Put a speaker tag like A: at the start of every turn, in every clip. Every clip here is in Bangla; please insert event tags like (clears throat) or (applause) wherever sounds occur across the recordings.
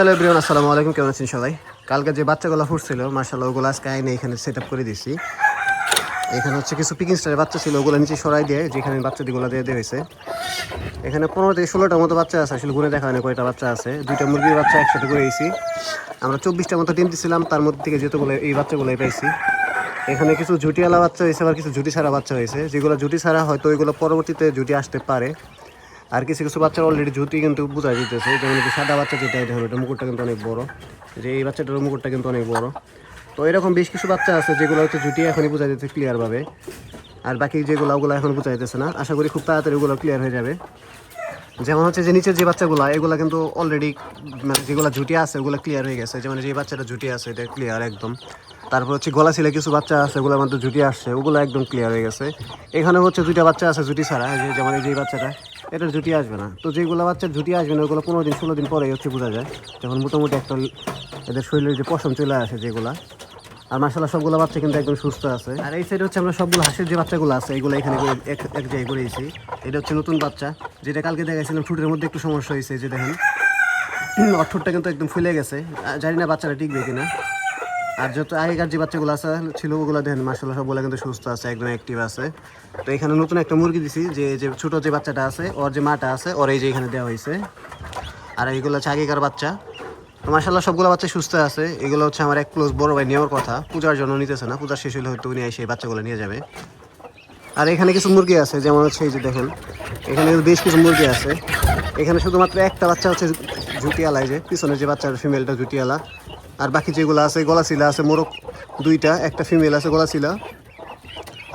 A: হ্যালো এভরিওয়ান, আসসালামু আলাইকুম। কেমন আছেন সবাই? কালকে যে বাচ্চাগুলো ফুটছিল মার্শাল্লাহ ওগুলো আজকে আইনে এখানে সেট আপ করে দিয়েছি এখানে হচ্ছে কিছু পিকিং স্টারের বাচ্চা ছিল, ওগুলো নিচে সরাই দিয়ে যেখানে বাচ্চাদিগুলো দিয়ে দেওয়া হয়েছে। এখানে পনেরো থেকে ষোলোটার মতো বাচ্চা আছে, আসলে গুনে দেখা হয়নি কয়টা বাচ্চা আছে। দুইটা মুরগির বাচ্চা একসাথে করে দিয়েছি আমরা চব্বিশটার মতো টিম দিছিলাম, তার মধ্যে থেকে যেহেতুগুলো এই বাচ্চাগুলোই পাইছি। এখানে কিছু জুটিওয়ালা বাচ্চা হয়েছে, আবার কিছু জুটি ছাড়া বাচ্চা হয়েছে। যেগুলো জুটি ছাড়া হয়তো ওইগুলো পরবর্তীতে জুটি আসতে পারে। আর কিছু কিছু বাচ্চার অলরেডি জুতি কিন্তু বোঝা যেতেছে যেমন কি সাদা বাচ্চা যেটা দেখুন এটা মুকুটটা কিন্তু অনেক বড়। যে এই বাচ্চাটার মুকুটটা কিন্তু অনেক বড়। তো এরকম বেশ কিছু বাচ্চা আছে যেগুলো হচ্ছে জুটি এখনই বোঝা যেতে ক্লিয়ারভাবে আর বাকি যেগুলো, ওগুলো এখন বোঝা যেতেছে না। আশা করি খুব তাড়াতাড়ি ওগুলো ক্লিয়ার হয়ে যাবে। যেমন হচ্ছে যে নিচের যে বাচ্চাগুলো, এগুলো কিন্তু অলরেডি মানে যেগুলো জুটি আছে, ওগুলো ক্লিয়ার হয়ে গেছে। যেমন যে বাচ্চাটা জুটি আছে, এটা ক্লিয়ার একদম। তারপর হচ্ছে গলা ছিলে কিছু বাচ্চা আছে, ওগুলোর মধ্যে জুটি আসছে, ওগুলো একদম ক্লিয়ার হয়ে গেছে। এখানে হচ্ছে দুইটা বাচ্চা আছে জুটি ছাড়া যেমন এই যে বাচ্চাটা। এটার জুটি আসবে না। তো যেগুলো বাচ্চার জুটি আসবে না ওগুলো পনেরো দিন, ষোলো দিন পরেই হচ্ছে বোঝা যায়। যখন মোটামুটি একটা এদের শরীরের যে পশম চলে আসে যেগুলা, আর মাসাল্লাহ সবগুলো বাচ্চা কিন্তু একদম সুস্থ আছে। আর এই সাইড হচ্ছে আমরা সবগুলো হাঁসের যে বাচ্চাগুলো আছে, এগুলো এখানে এক জায়গায় করেছি এটা হচ্ছে নতুন বাচ্চা, যেটা কালকে দেখাইছিলাম, ঠুটের মধ্যে একটু সমস্যা হয়েছে যে দেখেন। (clears throat) অঠোরটা কিন্তু একদম ফুলে গেছে। জানি না বাচ্চাটা টিকবে কিনা। আর যত আগেকার যে বাচ্চাগুলো আছে, ছিল ওগুলো দেখেন মাসাল্লাহ সবগুলো কিন্তু সুস্থ আছে, একদম অ্যাক্টিভ আছে। তো এখানে নতুন একটা মুরগি দিছি, যে যে ছোটো যে বাচ্চাটা আছে, ওর যে মাটা আছে, ওর এই যে এখানে দেওয়া হয়েছে আর এইগুলো হচ্ছে আগেকার বাচ্চা। তো মাসাল্লাহ সবগুলো বাচ্চা সুস্থ আছে। এগুলো হচ্ছে আমার এক ক্লোজ বড় ভাই নেওয়ার কথা। পূজার জন্য নিতেছে না পূজার শেষ হলে হয়তো উনি এসে বাচ্চাগুলো নিয়ে যাবে। আর এখানে কিছু মুরগি আছে, যেমন হচ্ছে এই যে দেখুন, এখানে বেশ কিছু মুরগি আছে। এখানে শুধুমাত্র একটা বাচ্চা হচ্ছে জুটিয়ালা যে পিছনে যে বাচ্চার ফিমেলটা জুটিয়ালা আর বাকি যেগুলো আছে, গলাশিলা আছে, মোরগ দুইটা, একটা ফিমেল আছে, গলাশিলা।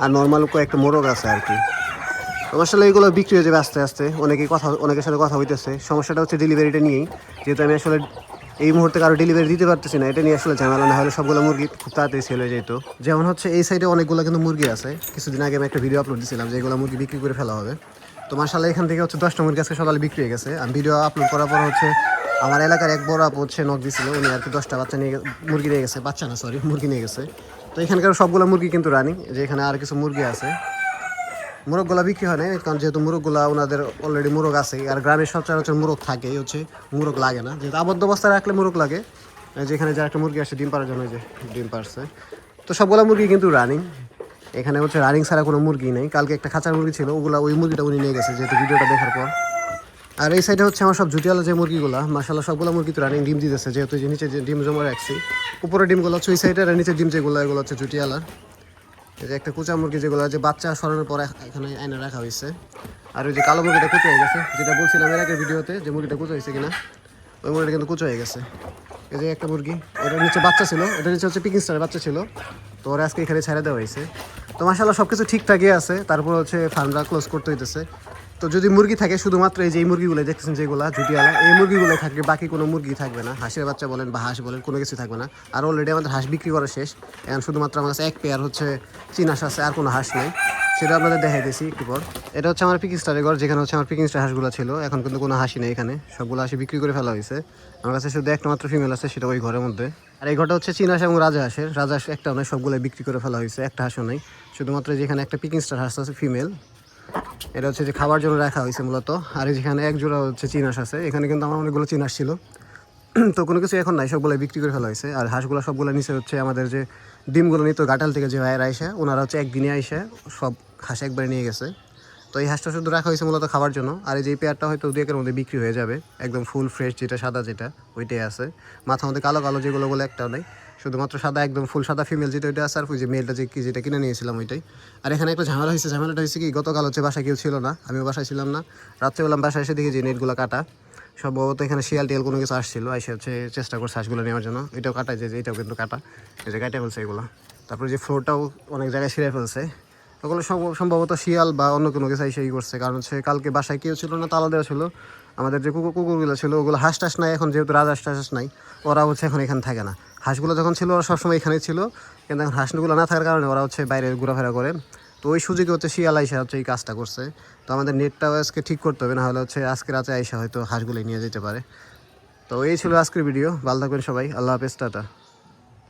A: আর নর্মাল কয়েকটা মোরগ আছে আর কি। আসলে এগুলো বিক্রি হয়ে যাবে আস্তে আস্তে। অনেকে কথা, অনেকের সাথে কথা হইতেছে। সমস্যাটা হচ্ছে ডেলিভারিটা নিয়েই। যেহেতু আমি আসলে এই মুহূর্তে কারও ডেলিভারি দিতে পারতেছি না, এটা নিয়ে আসলে ঝামেলা না হলে সবগুলো মুরগি খুব তাড়াতাড়ি সেল হয়ে যেত। যেমন হচ্ছে এই সাইডে অনেকগুলো কিন্তু মুরগি আছে। কিছুদিন আগে আমি একটা ভিডিও আপলোড দিয়েছিলাম যে এগুলো মুরগি বিক্রি করে ফেলা হবে। তো মাসাল্লাহ এখান থেকে হচ্ছে দশটা মুরগি আজকে সকালে বিক্রি হয়ে গেছে। আমি ভিডিও আপলোড করার পর হচ্ছে আমার এলাকার এক বড় আপু হচ্ছে নখ দিছিল, উনি আর কি দশটা বাচ্চা নিয়ে মুরগি নিয়ে গেছে। বাচ্চা না সরি মুরগি নিয়ে গেছে। তো এখানকার সবগুলো মুরগি কিন্তু রানি যে এখানে আর কিছু মুরগি আছে। মোরগগুলা বিক্রি হয় না কারণ যেহেতু মোরগগুলা ওনাদের অলরেডি মোরগ আছে, আর গ্রামের সচরাচর মোরগ থাকে হচ্ছে মোরগ লাগে না। যেহেতু আবদ্ধ অবস্থায় রাখলে মোরগ লাগে যেখানে যে একটা মুরগি আসে, ডিম পাড়ার জন্য যে ডিম পারছে তো সবগুলো মুরগি কিন্তু রানিং এখানে হচ্ছে রানিং ছাড়া কোনো মুরগি নেই। কালকে একটা খাঁচার মুরগি ছিল, ওগুলা ওই মুরগিটা উনি নিয়ে গেছে, যেহেতু ভিডিওটা দেখার পর। আর এই সাইডে হচ্ছে আমার সব জুটিয়ালা যে মুরগিগুলো মাসাল্লাহ সবগুলো মুরগি তো রানিং ডিম দিতেছে, যেহেতু যে নিচে ডিম জমা রাখছি, উপরে ডিমগুলো হচ্ছে ওই সাইডে আর নিচে ডিম যেগুলো, এগুলো হচ্ছে জুটিয়ালার এই যে একটা কুচা মুরগি যেগুলো, যে বাচ্চা সরানোর পরে এখানে আয়না রাখা হয়েছে আর ওই যে কালো মুরগিটা কুচো হয়ে গেছে, যেটা বলছিলাম এর আগের ভিডিওতে যে মুরগিটা কুচো হয়েছে কিনা, ওই মুরগিটা কিন্তু কুচো হয়ে গেছে। এই যে একটা মুরগি ওটার নিচে বাচ্চা ছিল ওটার নিচে হচ্ছে পিকিং স্টারের বাচ্চা ছিল, তো ওরা আজকে এখানে ছেড়ে দেওয়া হয়েছে তো মাসাল্লাহ সব কিছু ঠিকঠাকই আছে, তারপর হচ্ছে ফার্মটা ক্লোজ করতে হইতেছে। তো যদি মুরগি থাকে, শুধুমাত্র এই যে এই মুরগিগুলো দেখতেছেন যেগুলো জুটিওয়ালা এই মুরগিগুলো থাকবে বাকি কোনো মুরগি থাকবে না। হাঁসের বাচ্চা বলেন বা হাঁস বলেন, কোনো কিছু থাকবে না। আর অলরেডি আমাদের হাঁস বিক্রি করা শেষ। এখন শুধুমাত্র আমার কাছে এক পেয়ার হচ্ছে চীন হাঁস আছে, আর কোনো হাঁস নেই। সেটা আপনাদের দেখাইতেছি একটু পর। এটা হচ্ছে আমার পিকিং স্টারের ঘর, যেখানে হচ্ছে আমার পিকিং স্টার হাঁসগুলো ছিল। এখন কিন্তু কোনো হাসি নেই এখানে। সবগুলো হাসি বিক্রি করে ফেলা হয়েছে। আমার কাছে শুধু একটা মাত্র ফিমেল আছে, সেটা ওই ঘরের মধ্যে। আর এই ঘরটা হচ্ছে চীন এবং রাজা হাঁসের। রাজা হাঁস একটা নয় সবগুলো বিক্রি করে ফেলা হয়েছে, একটা হাঁসও নেই। শুধুমাত্র যেখানে একটা পিকিং স্টার হাঁস আছে ফিমেল এটা হচ্ছে যে খাবার জন্য রাখা হয়েছে মূলত। আর যেখানে এক জোড়া হচ্ছে চিনাস আছে এখানে কিন্তু আমার অনেকগুলো চিনাস ছিল। (clears throat) তো কোনো কিছু এখন নাই, সবগুলো বিক্রি করে ফেলা হয়েছে। আর হাঁসগুলো সবগুলো নিচে হচ্ছে আমাদের যে ডিমগুলো নিত গাটাল থেকে যে ভাইয়েরা আইসে, ওনারা হচ্ছে একদিনে আইসে সব হাঁস একবারে নিয়ে গেছে। তো এই হাঁসটা শুধু রাখা হয়েছে মূলত খাবার জন্য। আর এই যে পেয়ারটা হয়তো দু একের মধ্যে বিক্রি হয়ে যাবে। একদম ফুল ফ্রেশ যেটা, সাদা যেটা, ওইটাই আছে। মাথার মধ্যে কালো কালো যেগুলো বলে একটাও নেই। শুধুমাত্র সাদা, একদম ফুল সাদা ফিমেল যেটা ওইটা আছে। আর ওই যে মেলটা যে কি যেটা কিনে নিয়েছিলাম ওইটাই। আর এখানে একটা ঝামেলা হয়েছে। ঝামেলাটা হয়েছে কি, গতকাল হচ্ছে বাসায় কেউ ছিল না। আমিও বাসায় ছিলাম না। রাত্রেবেলা বাসায় এসে দেখি যে নেটগুলো কাটা। সম্ভবত এখানে শিয়াল টিয়াল কোনো কিছু আসছিল। এসে হচ্ছে চেষ্টা করছে হাঁসগুলো নেওয়ার জন্য। এটাও কাটা যে এটাও কিন্তু কাটা। এই যে কাটা ফেলছে এগুলো। তারপরে যে ফ্লোরটাও অনেক জায়গায় ছিঁড়ে ফেলছে। ওগুলো সম্ভ- সম্ভবত শিয়াল বা অন্য কোনো কিছু এসে করছে। কারণ হচ্ছে কালকে বাসায় কেউ ছিল না, তালা দেওয়া ছিল। আমাদের যে কুকুর কুকুরগুলো ছিল, ওগুলো হাঁস টাস নাই, এখন যেহেতু রাজ হাঁস টাস নাই, ওরা হচ্ছে এখন এখানে থাকে না। হাঁসগুলো যখন ছিল, ওরা সবসময় এখানেই ছিল। কিন্তু এখন হাঁসগুলো না থাকার কারণে ওরা হচ্ছে বাইরে ঘোরাফেরা করে। তো ওই সুযোগে হচ্ছে শিয়াল আইসা হচ্ছে এই কাজটা করছে। তো আমাদের নেটটাও আজকে ঠিক করতে হবে না হলে হচ্ছে আজকে রাতে আইসা হয়তো হাঁসগুলোই নিয়ে যেতে পারে। তো এই ছিল আজকের ভিডিও। ভালো থাকবেন সবাই। আল্লাহ হাফেজ, টাটা।